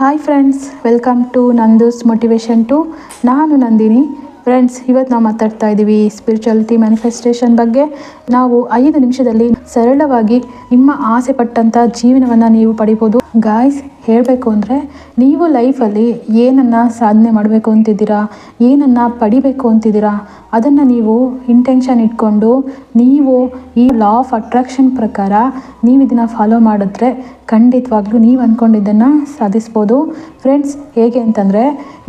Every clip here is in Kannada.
Hi friends welcome to Nandu's motivation to ನಾನು ನಂದಿನಿ. ಫ್ರೆಂಡ್ಸ್ ಇವತ್ತು ನಾವು ಮಾತಾಡ್ತಾ ಇದ್ದೀವಿ ಸ್ಪಿರಿಚುಯಾಲಿಟಿ ಮ್ಯಾನಿಫೆಸ್ಟೇಷನ್ ಬಗ್ಗೆ. ನಾವು ಐದು ನಿಮಿಷದಲ್ಲಿ ಸರಳವಾಗಿ ನಿಮ್ಮ ಆಸೆ ಪಟ್ಟಂಥ ಜೀವನವನ್ನು ನೀವು ಪಡಿಬೋದು. ಗಾಯ್ಸ್ ಹೇಳಬೇಕು ಅಂದರೆ ನೀವು ಲೈಫಲ್ಲಿ ಏನನ್ನು ಸಾಧನೆ ಮಾಡಬೇಕು ಅಂತಿದ್ದೀರಾ? ಏನನ್ನು ಪಡಿಬೇಕು ಅಂತಿದ್ದೀರಾ? ಅದನ್ನು ನೀವು ಇಂಟೆನ್ಷನ್ ಇಟ್ಕೊಂಡು ನೀವು ಈ ಲಾ ಆಫ್ ಅಟ್ರಾಕ್ಷನ್ ಪ್ರಕಾರ ನೀವು ಇದನ್ನು ಫಾಲೋ ಮಾಡಿದ್ರೆ ಖಂಡಿತವಾಗ್ಲೂ ನೀವು ಅಂದ್ಕೊಂಡಿದ್ದನ್ನು ಸಾಧಿಸ್ಬೋದು. ಫ್ರೆಂಡ್ಸ್ ಹೇಗೆ ಅಂತಂದರೆ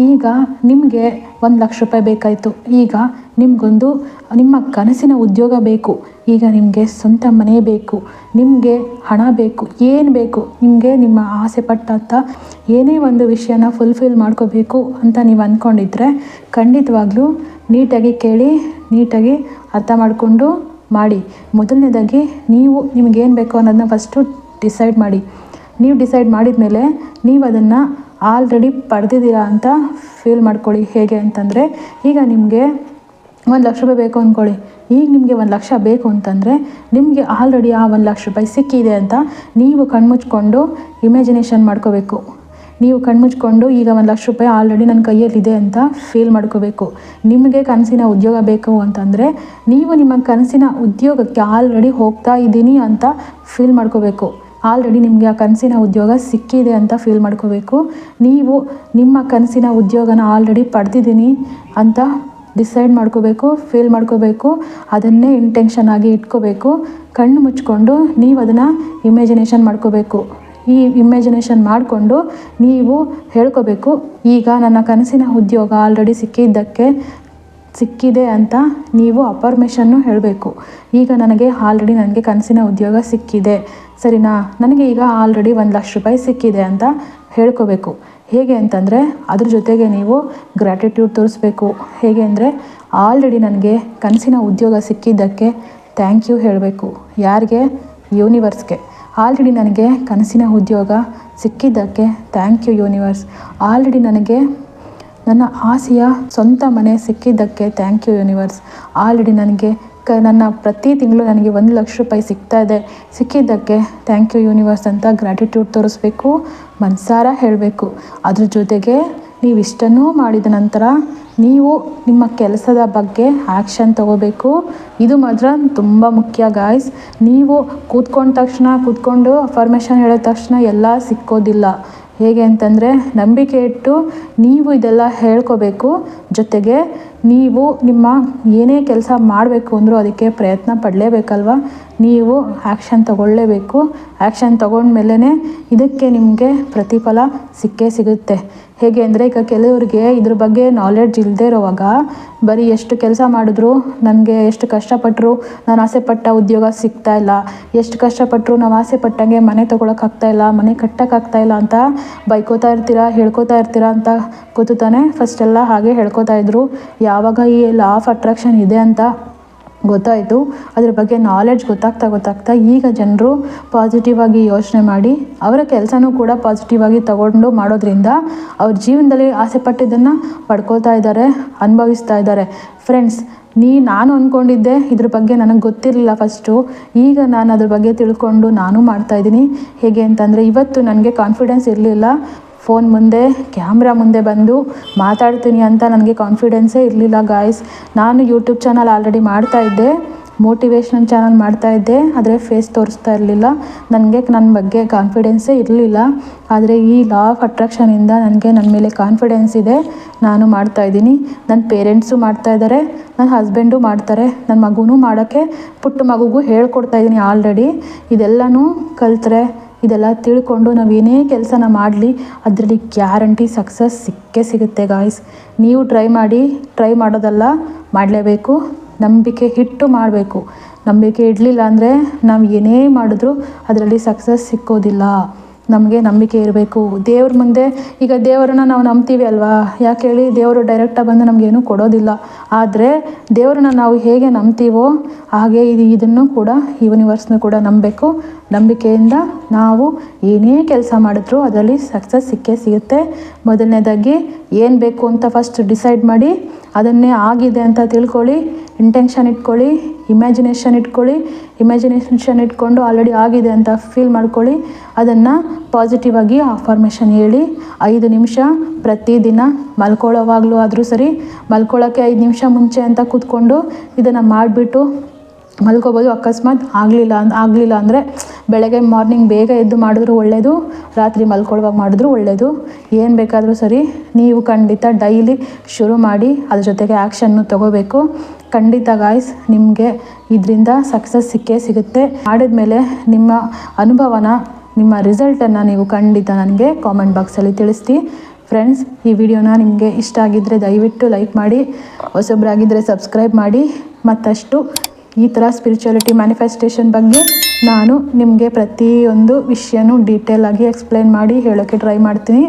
ಈಗ ನಿಮಗೆ ಒಂದು ಲಕ್ಷ ರೂಪಾಯಿ ಬೇಕಾಯಿತು. ಈಗ ನಿಮಗೊಂದು, ನಿಮ್ಮ ಕನಸಿನ ಉದ್ಯೋಗ ಬೇಕು. ಈಗ ನಿಮಗೆ ಸ್ವಂತ ಮನೆ ಬೇಕು. ನಿಮಗೆ ಹಣ ಬೇಕು. ಏನು ಬೇಕು? ನಿಮಗೆ ನಿಮ್ಮ ಆಸೆ ಪಟ್ಟಂಥ ಏನೇ ಒಂದು ವಿಷಯನ ಫುಲ್ಫಿಲ್ ಮಾಡ್ಕೋಬೇಕು ಅಂತ ನೀವು ಅಂದ್ಕೊಂಡಿದ್ರೆ ಖಂಡಿತವಾಗ್ಲೂ ನೀಟಾಗಿ ಕೇಳಿ, ನೀಟಾಗಿ ಅರ್ಥ ಮಾಡಿಕೊಂಡು ಮಾಡಿ. ಮೊದಲನೇದಾಗಿ ನೀವು ನಿಮಗೇನು ಬೇಕು ಅನ್ನೋದನ್ನ ಫಸ್ಟು ಡಿಸೈಡ್ ಮಾಡಿ. ನೀವು ಡಿಸೈಡ್ ಮಾಡಿದ ಮೇಲೆ ನೀವು ಅದನ್ನು ಆಲ್ರೆಡಿ ಪಡೆದಿದ್ದೀರಾ ಅಂತ ಫೀಲ್ ಮಾಡ್ಕೊಳ್ಳಿ. ಹೇಗೆ ಅಂತಂದರೆ ಈಗ ನಿಮಗೆ ಒಂದು ಲಕ್ಷ ರೂಪಾಯಿ ಬೇಕು ಅಂದ್ಕೊಳ್ಳಿ ಈಗ ನಿಮಗೆ ಒಂದು ಲಕ್ಷ ಬೇಕು ಅಂತಂದರೆ ನಿಮಗೆ ಆಲ್ರೆಡಿ ಆ ಒಂದು ಲಕ್ಷ ರೂಪಾಯಿ ಸಿಕ್ಕಿದೆ ಅಂತ ನೀವು ಕಣ್ಮುಚ್ಕೊಂಡು ಇಮ್ಯಾಜಿನೇಷನ್ ಮಾಡ್ಕೋಬೇಕು. ನೀವು ಕಣ್ಮುಚ್ಕೊಂಡು ಈಗ ಒಂದು ಲಕ್ಷ ರೂಪಾಯಿ ಆಲ್ರೆಡಿ ನನ್ನ ಕೈಯಲ್ಲಿದೆ ಅಂತ ಫೀಲ್ ಮಾಡ್ಕೋಬೇಕು. ನಿಮಗೆ ಕನಸಿನ ಉದ್ಯೋಗ ಬೇಕು ಅಂತಂದರೆ ನೀವು ನಿಮ್ಮ ಕನಸಿನ ಉದ್ಯೋಗಕ್ಕೆ ಆಲ್ರೆಡಿ ಹೋಗ್ತಾ ಇದ್ದೀನಿ ಅಂತ ಫೀಲ್ ಮಾಡ್ಕೋಬೇಕು. ಆಲ್ರೆಡಿ ನಿಮಗೆ ಆ ಕನಸಿನ ಉದ್ಯೋಗ ಸಿಕ್ಕಿದೆ ಅಂತ ಫೀಲ್ ಮಾಡ್ಕೋಬೇಕು. ನೀವು ನಿಮ್ಮ ಕನಸಿನ ಉದ್ಯೋಗನ ಆಲ್ರೆಡಿ ಪಡೆದಿದ್ದೀನಿ ಅಂತ ಡಿಸೈಡ್ ಮಾಡ್ಕೋಬೇಕು ಫೀಲ್ ಮಾಡ್ಕೋಬೇಕು, ಅದನ್ನೇ ಇಂಟೆನ್ಷನ್ ಆಗಿ ಇಟ್ಕೋಬೇಕು. ಕಣ್ಣು ಮುಚ್ಕೊಂಡು ನೀವು ಅದನ್ನು ಇಮ್ಯಾಜಿನೇಷನ್ ಮಾಡ್ಕೋಬೇಕು. ಈ ಇಮ್ಯಾಜಿನೇಷನ್ ಮಾಡಿಕೊಂಡು ನೀವು ಹೇಳ್ಕೋಬೇಕು, ಈಗ ನನ್ನ ಕನಸಿನ ಉದ್ಯೋಗ ಆಲ್ರೆಡಿ ಸಿಕ್ಕಿದ್ದಕ್ಕೆ ಸಿಕ್ಕಿದೆ ಅಂತ ನೀವು ಅಪರ್ಮೇಷನ್ನು ಹೇಳಬೇಕು. ಈಗ ನನಗೆ ಆಲ್ರೆಡಿ ನನಗೆ ಕನಸಿನ ಉದ್ಯೋಗ ಸಿಕ್ಕಿದೆ. ಸರಿನಾ? ನನಗೆ ಈಗ ಆಲ್ರೆಡಿ ಒಂದು ಲಕ್ಷ ರೂಪಾಯಿ ಸಿಕ್ಕಿದೆ ಅಂತ ಹೇಳ್ಕೋಬೇಕು. ಹೇಗೆ ಅಂತಂದರೆ ಅದ್ರ ಜೊತೆಗೆ ನೀವು ಗ್ರ್ಯಾಟಿಟ್ಯೂಡ್ ತೋರಿಸ್ಬೇಕು. ಹೇಗೆ ಅಂದರೆ ಆಲ್ರೆಡಿ ನನಗೆ ಕನಸಿನ ಉದ್ಯೋಗ ಸಿಕ್ಕಿದ್ದಕ್ಕೆ ಥ್ಯಾಂಕ್ ಯು ಹೇಳಬೇಕು. ಯಾರಿಗೆ? ಯೂನಿವರ್ಸ್ಗೆ. ಆಲ್ರೆಡಿ ನನಗೆ ಕನಸಿನ ಉದ್ಯೋಗ ಸಿಕ್ಕಿದ್ದಕ್ಕೆ ಥ್ಯಾಂಕ್ ಯು ಯೂನಿವರ್ಸ್. ಆಲ್ರೆಡಿ ನನಗೆ ನನ್ನ ಆಸೆಯ ಸ್ವಂತ ಮನೆ ಸಿಕ್ಕಿದ್ದಕ್ಕೆ ಥ್ಯಾಂಕ್ ಯು ಯೂನಿವರ್ಸ್ ಆಲ್ರೆಡಿ ನನಗೆ ಕ, ನನ್ನ ಪ್ರತಿ ತಿಂಗಳು ನನಗೆ ಒಂದು ಲಕ್ಷ ರೂಪಾಯಿ ಸಿಗ್ತಾ ಇದೆ. ಸಿಕ್ಕಿದ್ದಕ್ಕೆ ಥ್ಯಾಂಕ್ ಯು ಯೂನಿವರ್ಸ್ ಅಂತ ಗ್ರ್ಯಾಟಿಟ್ಯೂಡ್ ತೋರಿಸ್ಬೇಕು, ಮನಸಾರ ಹೇಳಬೇಕು. ಅದ್ರ ಜೊತೆಗೆ ನೀವು ಇಷ್ಟನ್ನೂ ಮಾಡಿದ ನಂತರ ನೀವು ನಿಮ್ಮ ಕೆಲಸದ ಬಗ್ಗೆ ಆ್ಯಕ್ಷನ್ ತಗೋಬೇಕು. ಇದು ಮಾತ್ರ ತುಂಬ ಮುಖ್ಯ ಗಾಯ್ಸ್ ನೀವು ಕೂತ್ಕೊಂಡ ತಕ್ಷಣ, ಕೂತ್ಕೊಂಡು ಅಫರ್ಮೇಷನ್ ಹೇಳಿದ ತಕ್ಷಣ ಎಲ್ಲ ಸಿಕ್ಕೋದಿಲ್ಲ. ಹೇಗೆ ಅಂತಂದರೆ ನಂಬಿಕೆ ಇಟ್ಟು ನೀವು ಇದೆಲ್ಲ ಹೇಳ್ಕೋಬೇಕು. ಜೊತೆಗೆ ನೀವು ನಿಮ್ಮ ಏನೇ ಕೆಲಸ ಮಾಡಬೇಕು ಅಂದರೂ ಅದಕ್ಕೆ ಪ್ರಯತ್ನ ಪಡಲೇಬೇಕಲ್ವ? ನೀವು ಆ್ಯಕ್ಷನ್ ತಗೊಳ್ಳೇಬೇಕು. ಆ್ಯಕ್ಷನ್ ತಗೊಂಡ್ಮೇಲೇ ಇದಕ್ಕೆ ನಿಮಗೆ ಪ್ರತಿಫಲ ಸಿಕ್ಕೇ ಸಿಗುತ್ತೆ. ಹೇಗೆ ಅಂದರೆ ಈಗ ಕೆಲವರಿಗೆ ಇದ್ರ ಬಗ್ಗೆ ನಾಲೆಡ್ಜ್ ಇಲ್ಲದೆ ಇರೋವಾಗ ಬರೀ ಎಷ್ಟು ಕೆಲಸ ಮಾಡಿದ್ರು ನನಗೆ ಎಷ್ಟು ಕಷ್ಟಪಟ್ಟರು ನಾನು ಆಸೆ ಪಟ್ಟ ಉದ್ಯೋಗ ಸಿಗ್ತಾ ಇಲ್ಲ. ಎಷ್ಟು ಕಷ್ಟಪಟ್ಟರು ನಾವು ಆಸೆ ಪಟ್ಟಂಗೆ ಮನೆ ಇಲ್ಲ ಮನೆ ಇಲ್ಲ ಅಂತ ಬೈಕೋತಾ ಇರ್ತೀರಾ, ಹೇಳ್ಕೊತಾ ಇರ್ತೀರಾ ಅಂತ ಕೂತು ತಾನೇ ಫಸ್ಟೆಲ್ಲ ಹಾಗೆ ಹೇಳ್ಕೊತಾ ಇದ್ರು. ಯಾವಾಗ ಈ ಲಾ ಆಫ್ ಅಟ್ರಾಕ್ಷನ್ ಇದೆ ಅಂತ ಗೊತ್ತಾಯಿತು. ಅದ್ರ ಬಗ್ಗೆ ನಾಲೆಡ್ಜ್ ಗೊತ್ತಾಗ್ತಾ ಗೊತ್ತಾಗ್ತಾ ಈಗ ಜನರು ಪಾಸಿಟಿವ್ ಆಗಿ ಯೋಚನೆ ಮಾಡಿ, ಅವರ ಕೆಲಸನೂ ಕೂಡ ಪಾಸಿಟಿವ್ ಆಗಿ ತಗೊಂಡು ಮಾಡೋದ್ರಿಂದ ಅವ್ರ ಜೀವನದಲ್ಲಿ ಆಸೆ ಪಟ್ಟಿದ್ದನ್ನು ಪಡ್ಕೊಳ್ತಾ ಇದ್ದಾರೆ, ಅನುಭವಿಸ್ತಾ ಇದ್ದಾರೆ. ಫ್ರೆಂಡ್ಸ್ ನೀ ನಾನು ಅಂದ್ಕೊಂಡಿದ್ದೆ ಇದ್ರ ಬಗ್ಗೆ ನನಗೆ ಗೊತ್ತಿರಲಿಲ್ಲ ಫಸ್ಟು ಈಗ ನಾನು ಅದ್ರ ಬಗ್ಗೆ ತಿಳ್ಕೊಂಡು ನಾನು ಮಾಡ್ತಾಯಿದ್ದೀನಿ ಹೇಗೆ ಅಂತಂದರೆ, ಇವತ್ತು ನನಗೆ ಕಾನ್ಫಿಡೆನ್ಸ್ ಇರಲಿಲ್ಲ. ಫೋನ್ ಮುಂದೆ, ಕ್ಯಾಮ್ರಾ ಮುಂದೆ ಬಂದು ಮಾತಾಡ್ತೀನಿ ಅಂತ ನನಗೆ ಕಾನ್ಫಿಡೆನ್ಸೇ ಇರಲಿಲ್ಲ ಗಾಯ್ಸ್ ನಾನು ಯೂಟ್ಯೂಬ್ ಚಾನಲ್ ಆಲ್ರೆಡಿ ಮಾಡ್ತಾ ಇದ್ದೆ ಮೋಟಿವೇಶ್ನಲ್ ಚಾನಲ್ ಮಾಡ್ತಾ ಇದ್ದೆ, ಆದರೆ ಫೇಸ್ ತೋರಿಸ್ತಾ ಇರಲಿಲ್ಲ. ನನಗೆ ನನ್ನ ಬಗ್ಗೆ ಕಾನ್ಫಿಡೆನ್ಸೇ ಇರಲಿಲ್ಲ. ಆದರೆ ಈ ಲಾ ಆಫ್ ಅಟ್ರಾಕ್ಷನಿಂದ ನನಗೆ ನನ್ನ ಮೇಲೆ ಕಾನ್ಫಿಡೆನ್ಸ್ ಇದೆ. ನಾನು ಮಾಡ್ತಾ ಇದ್ದೀನಿ. ನನ್ನ ಪೇರೆಂಟ್ಸು ಮಾಡ್ತಾ ಇದ್ದಾರೆ ನನ್ನ ಹಸ್ಬೆಂಡು ಮಾಡ್ತಾರೆ ನನ್ನ ಮಗುನೂ ಮಾಡೋಕ್ಕೆ ಪುಟ್ಟ ಮಗುಗೂ ಹೇಳ್ಕೊಡ್ತಾ ಇದ್ದೀನಿ ಆಲ್ರೆಡಿ ಇದೆಲ್ಲನೂ ಕಲ್ತ್ರೆ ಇದೆಲ್ಲ ತಿಳ್ಕೊಂಡು ನಾವು ಏನೇ ಕೆಲಸನ ಮಾಡಲಿ, ಅದರಲ್ಲಿ ಗ್ಯಾರಂಟಿ ಸಕ್ಸಸ್ ಸಿಕ್ಕೇ ಸಿಗುತ್ತೆ ಗಾಯ್ಸ್ ನೀವು ಟ್ರೈ ಮಾಡಿ ಟ್ರೈ ಮಾಡೋದಲ್ಲ ಮಾಡಲೇಬೇಕು. ನಂಬಿಕೆ ಹಿಟ್ಟು ಮಾಡಬೇಕು. ನಂಬಿಕೆ ಇಡಲಿಲ್ಲ ಅಂದರೆ ನಾವು ಏನೇ ಮಾಡಿದ್ರೂ ಅದರಲ್ಲಿ ಸಕ್ಸಸ್ ಸಿಕ್ಕೋದಿಲ್ಲ. ನಮಗೆ ನಂಬಿಕೆ ಇರಬೇಕು. ದೇವ್ರ ಮುಂದೆ ಈಗ ದೇವರನ್ನ ನಾವು ನಂಬ್ತೀವಿ ಅಲ್ವಾ? ಯಾಕೆ ಹೇಳಿ ದೇವರು ಡೈರೆಕ್ಟಾಗಿ ಬಂದು ನಮಗೇನು ಕೊಡೋದಿಲ್ಲ. ಆದರೆ ದೇವರನ್ನ ನಾವು ಹೇಗೆ ನಂಬ್ತೀವೋ ಹಾಗೆ ಇದು ಇದನ್ನು ಕೂಡ ಯೂನಿವರ್ಸ್ನ ಕೂಡ ನಂಬಬೇಕು. ನಂಬಿಕೆಯಿಂದ ನಾವು ಏನೇ ಕೆಲಸ ಮಾಡಿದ್ರೂ ಅದರಲ್ಲಿ ಸಕ್ಸಸ್ ಸಿಕ್ಕೇ ಸಿಗುತ್ತೆ. ಮೊದಲನೇದಾಗಿ ಏನು ಬೇಕು ಅಂತ ಫಸ್ಟ್ ಡಿಸೈಡ್ ಮಾಡಿ, ಅದನ್ನೇ ಆಗಿದೆ ಅಂತ ತಿಳ್ಕೊಳ್ಳಿ ಇಂಟೆನ್ಷನ್ ಇಟ್ಕೊಳ್ಳಿ ಇಮ್ಯಾಜಿನೇಷನ್ ಇಟ್ಕೊಳ್ಳಿ ಇಮ್ಯಾಜಿನೇಷನ್ ಇಟ್ಕೊಂಡು ಆಲ್ರೆಡಿ ಆಗಿದೆ ಅಂತ ಫೀಲ್ ಮಾಡ್ಕೊಳ್ಳಿ, ಅದನ್ನು ಪಾಸಿಟಿವ್ ಆಗಿ ಅಫಾರ್ಮೇಷನ್ ಹೇಳಿ, ಐದು ನಿಮಿಷ ಪ್ರತಿದಿನ ಮಲ್ಕೊಳ್ಳೋವಾಗಲೂ ಆದರೂ ಸರಿ ಮಲ್ಕೊಳ್ಳೋಕ್ಕೆ ಐದು ನಿಮಿಷ ಮುಂಚೆ ಅಂತ ಕೂತ್ಕೊಂಡು ಇದನ್ನು ಮಾಡಿಬಿಟ್ಟು ಮಲ್ಕೋಬೋದು. ಅಕಸ್ಮಾತ್ ಆಗಲಿಲ್ಲ ಆಗಲಿಲ್ಲ ಅಂದರೆ ಬೆಳಗ್ಗೆ ಮಾರ್ನಿಂಗ್ ಬೇಗ ಎದ್ದು ಮಾಡಿದ್ರೂ ಒಳ್ಳೆಯದು ರಾತ್ರಿ ಮಲ್ಕೊಳ್ಳುವಾಗ ಮಾಡಿದ್ರೂ ಒಳ್ಳೆಯದು ಏನು ಬೇಕಾದರೂ ಸರಿ ನೀವು ಖಂಡಿತ ಡೈಲಿ ಶುರು ಮಾಡಿ ಅದ್ರ ಜೊತೆಗೆ ಆ್ಯಕ್ಷನ್ನು ತಗೋಬೇಕು. ಖಂಡಿತ ಗಾಯ್ಸ್ ನಿಮಗೆ ಇದರಿಂದ ಸಕ್ಸಸ್ ಸಿಕ್ಕೇ ಸಿಗುತ್ತೆ. ಮಾಡಿದ್ಮೇಲೆ ನಿಮ್ಮ ಅನುಭವನ, ನಿಮ್ಮ ರಿಸಲ್ಟನ್ನು ನೀವು ಖಂಡಿತ ನನಗೆ ಕಾಮೆಂಟ್ ಬಾಕ್ಸಲ್ಲಿ ತಿಳಿಸ್ತಿ. ಫ್ರೆಂಡ್ಸ್ ಈ ವಿಡಿಯೋನ ನಿಮಗೆ ಇಷ್ಟ ಆಗಿದ್ದರೆ ದಯವಿಟ್ಟು ಲೈಕ್ ಮಾಡಿ ಹೊಸೊಬ್ಬರಾಗಿದ್ದರೆ ಸಬ್ಸ್ಕ್ರೈಬ್ ಮಾಡಿ. ಮತ್ತಷ್ಟು ಈ ಥರ ಸ್ಪಿರಿಚುಯಾಲಿಟಿ ಮ್ಯಾನಿಫೆಸ್ಟೇಷನ್ ಬಗ್ಗೆ ನಾನು ನಿಮಗೆ ಪ್ರತಿಯೊಂದು ವಿಷಯನೂ ಡೀಟೇಲ್ ಆಗಿ ಎಕ್ಸ್ಪ್ಲೈನ್ ಮಾಡಿ ಹೇಳೋಕ್ಕೆ ಟ್ರೈ ಮಾಡ್ತೀನಿ.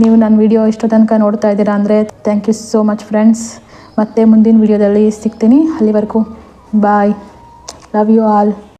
ನೀವು ನನ್ನ ವಿಡಿಯೋ ಇಷ್ಟ ತನಕ ನೋಡ್ತಾ ಇದ್ದೀರಾ ಅಂದರೆ thank you so much friends ಮತ್ತೆ ಮುಂದಿನ ವಿಡಿಯೋದಲ್ಲಿ ಸಿಗ್ತೀನಿ. ಅಲ್ಲಿವರೆಗೂ ಬಾಯ್ ಲವ್ ಯು ಆಲ್